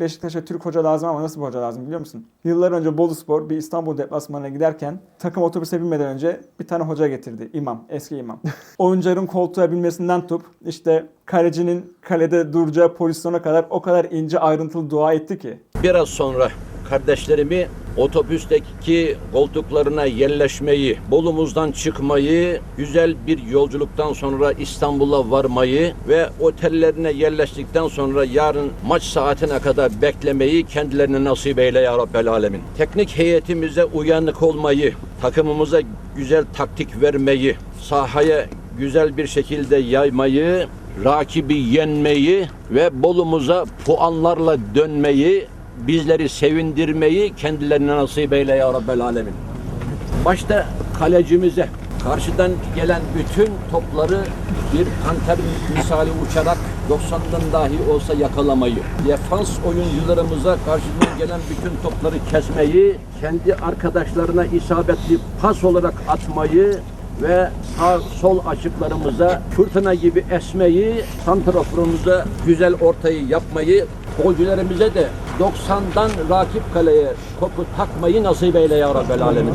Beşiktaş'a Türk hoca lazım ama nasıl bir hoca lazım biliyor musun? Yıllar önce Bolu Spor bir İstanbul deplasmanına giderken takım otobüse binmeden önce bir tane hoca getirdi. İmam, eski imam. Oyuncuların koltuğa binmesinden tut, işte kalecinin kalede duracağı pozisyona kadar o kadar ince ayrıntılı dua etti ki. Biraz sonra kardeşlerimi otobüsteki koltuklarına yerleşmeyi, Bolumuzdan çıkmayı, güzel bir yolculuktan sonra İstanbul'a varmayı ve otellerine yerleştikten sonra yarın maç saatine kadar beklemeyi kendilerine nasip eyle ya Rabbel Alemin. Teknik heyetimize uyanık olmayı, takımımıza güzel taktik vermeyi, sahaya güzel bir şekilde yaymayı, rakibi yenmeyi ve Bolumuza puanlarla dönmeyi, bizleri sevindirmeyi kendilerine nasip eyle ya Rabbel Alemin. Başta kalecimize karşıdan gelen bütün topları bir panter misali uçarak 90'dan dahi olsa yakalamayı, defans oyuncularımıza karşıdan gelen bütün topları kesmeyi, kendi arkadaşlarına isabetli pas olarak atmayı ve sağ sol açıklarımıza fırtına gibi esmeyi, santraforumuza güzel ortayı yapmayı, golcülerimize de 90'dan rakip kaleye topu takmayı nasip eyle ya Rabbel Alemin.